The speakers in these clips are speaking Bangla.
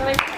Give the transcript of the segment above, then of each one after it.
Thank you.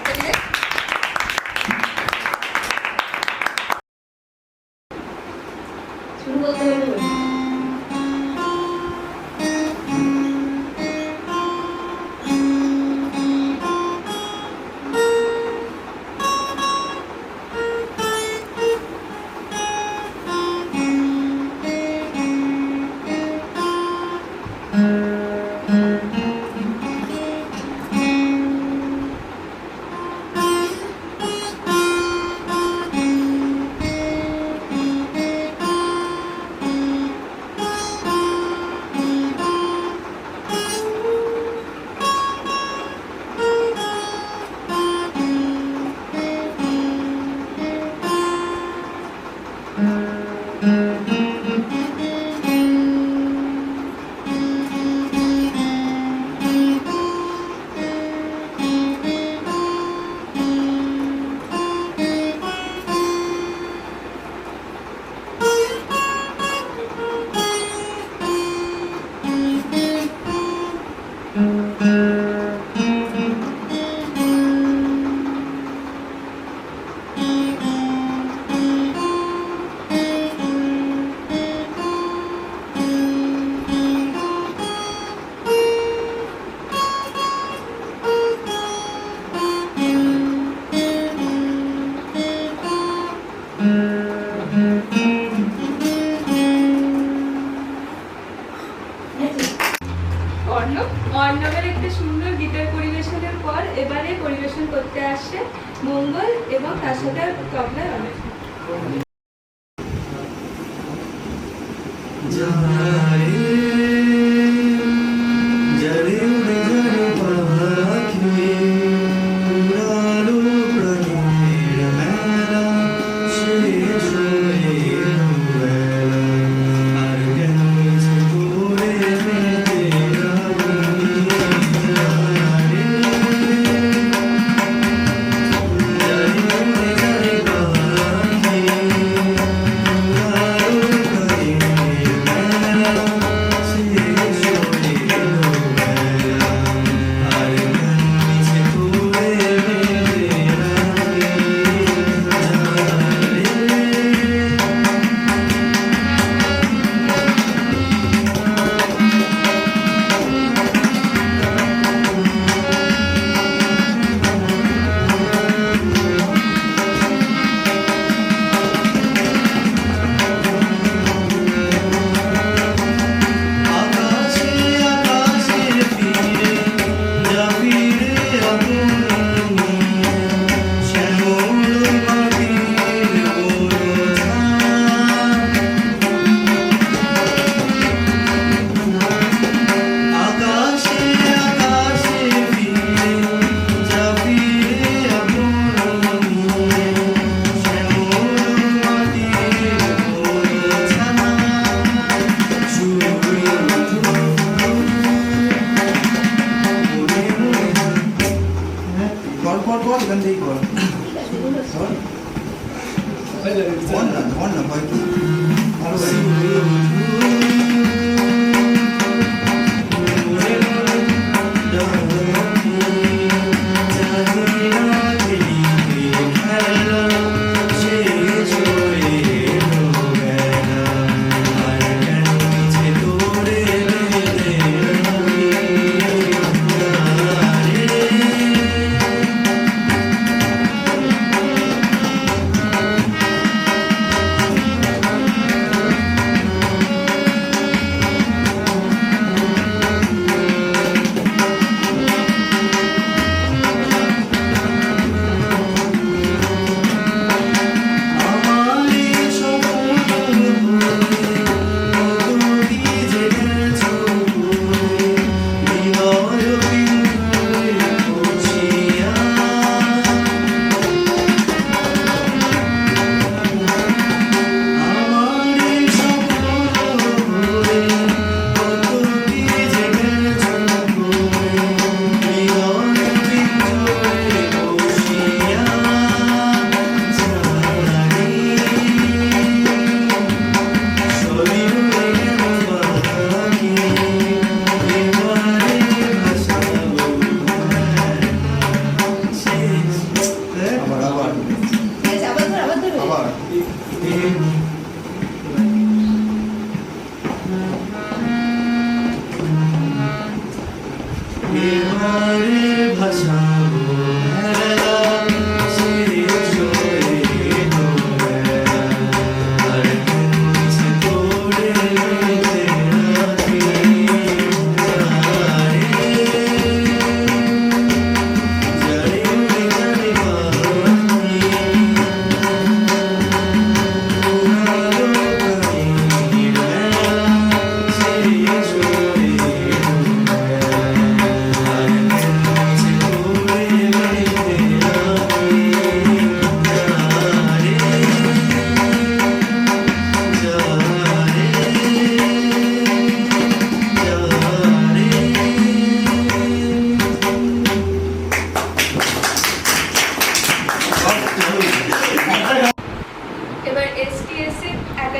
অর্ণব অর্ণবের একটা সুন্দর গিটার পরিবেশনের পর এবারে পরিবেশন করতে আসছে মঙ্গল এবং তার সাথে তবলায় অনেক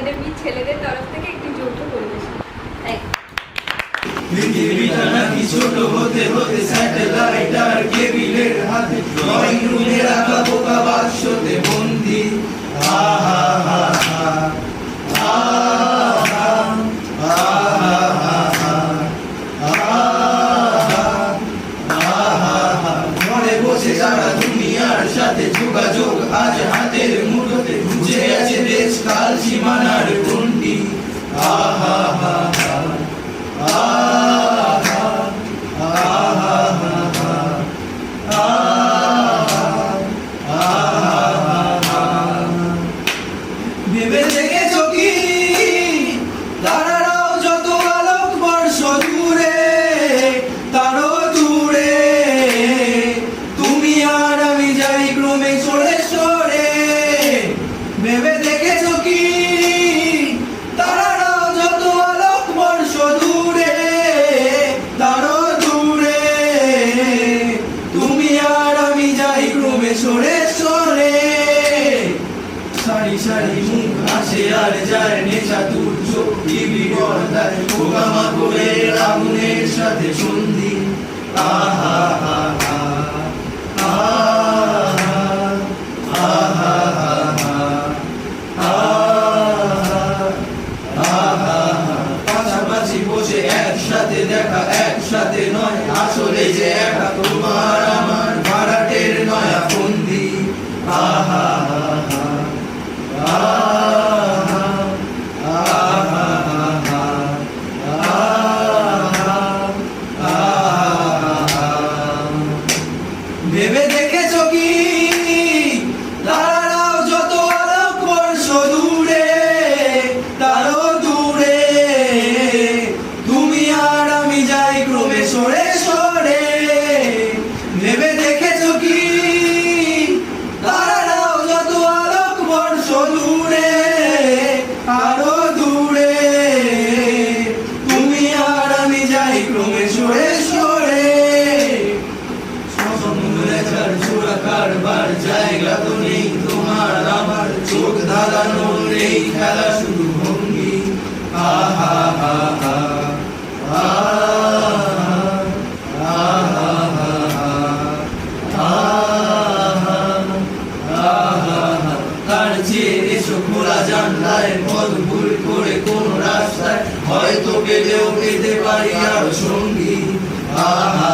একাডেমি ছেলেদের তরফ থেকে একটি যৌথ পরিবেশন। ছোট হতে হতে স্যাটেলাইট আর কেবিলের হাতে। ড্রয়িং রুমে রাখা পোকা বাক্সতে বন্দি। আহা। Kumar জানলায় মদ ভুল করে কোন রাস্তায় হয়তো পেলেও পেতে পারি আর সঙ্গী। আহা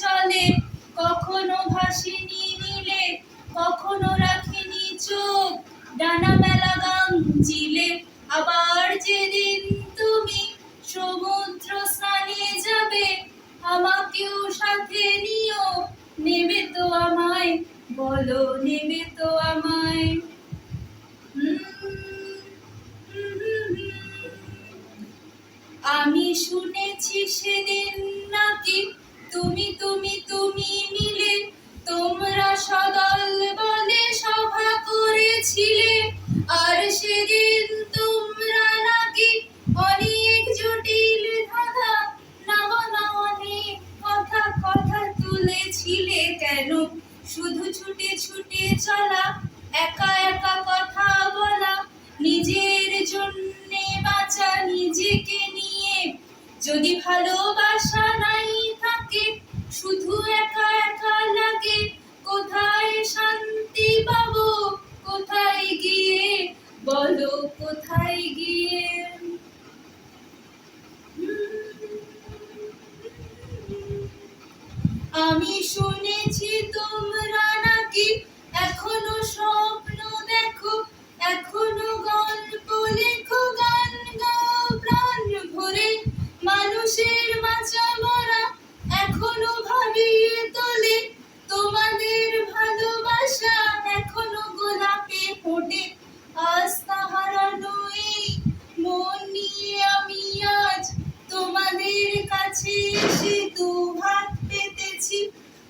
চলে কখনো ভাসিনি নিলে কখনো রাখিনি চোখ। ডানা মেলা Chile. আমি শুনেছি তোমরা